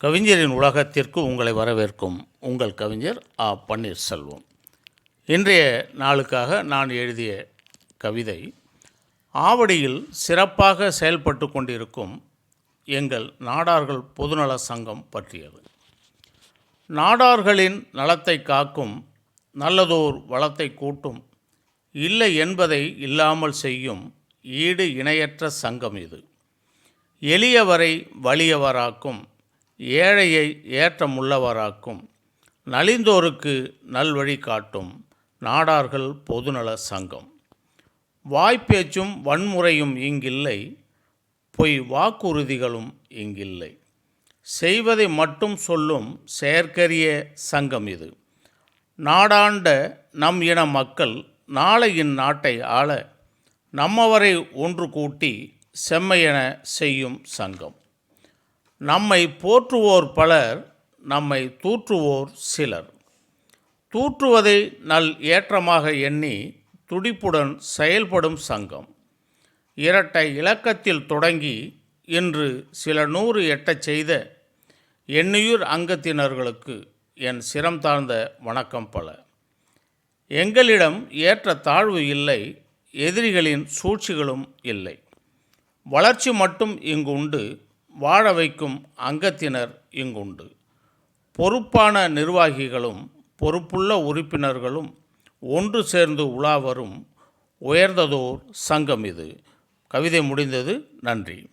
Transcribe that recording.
கவிஞரின் உலகத்திற்கு உங்களை வரவேற்கும் உங்கள் கவிஞர் ஆ. பன்னீர்செல்வம். இன்றைய நாளுக்காக நான் எழுதிய கவிதை ஆவடியில் சிறப்பாக செயல்பட்டு கொண்டிருக்கும் எங்கள் நாடார்கள் பொதுநல சங்கம் பற்றியது. நாடார்களின் நலத்தை காக்கும் நல்லதோர் வளத்தை கூட்டும் இல்லை என்பதை இல்லாமல் செய்யும் ஈடு இணையற்ற சங்கம் இது. எளியவரை வலியவராக்கும் ஏழையை ஏற்றமுள்ளவராக்கும். நலிந்தோருக்கு நல்வழி காட்டும் நாடார்கள் பொதுநல சங்கம். வாய்ப்பேச்சும் வன்முறையும் இங்கில்லை பொய் வாக்குறுதிகளும் இங்கில்லை. செய்வதை மட்டும் சொல்லும் செயற்கரிய சங்கம் இது. நாடாண்ட நம் இன மக்கள் நாளையின் நாட்டை ஆள நம்மவரை ஒன்று கூட்டி செம்மையென செய்யும் சங்கம். நம்மை போற்றுவோர் பலர் நம்மை தூற்றுவோர் சிலர். தூற்றுவதை நல் ஏற்றமாக எண்ணி துடிப்புடன் செயல்படும் சங்கம். இரட்டை இலக்கத்தில் தொடங்கி இன்று சில நூறு எட்டச் செய்த எண்ணியூர் அங்கத்தினர்களுக்கு என் சிரம் தாழ்ந்த வணக்கம் பல. எங்களிடம் ஏற்ற தாழ்வு இல்லை எதிரிகளின் சூழ்ச்சிகளும் இல்லை. வளர்ச்சி மட்டும் இங்கு உண்டு வாழ வைக்கும் அங்கத்தினர் இங்குண்டு. பொறுப்பான நிர்வாகிகளும் பொறுப்புள்ள உறுப்பினர்களும் ஒன்று சேர்ந்து உலா வரும் உயர்ந்ததோர் சங்கம் இது. கவிதை முடிந்தது. நன்றி.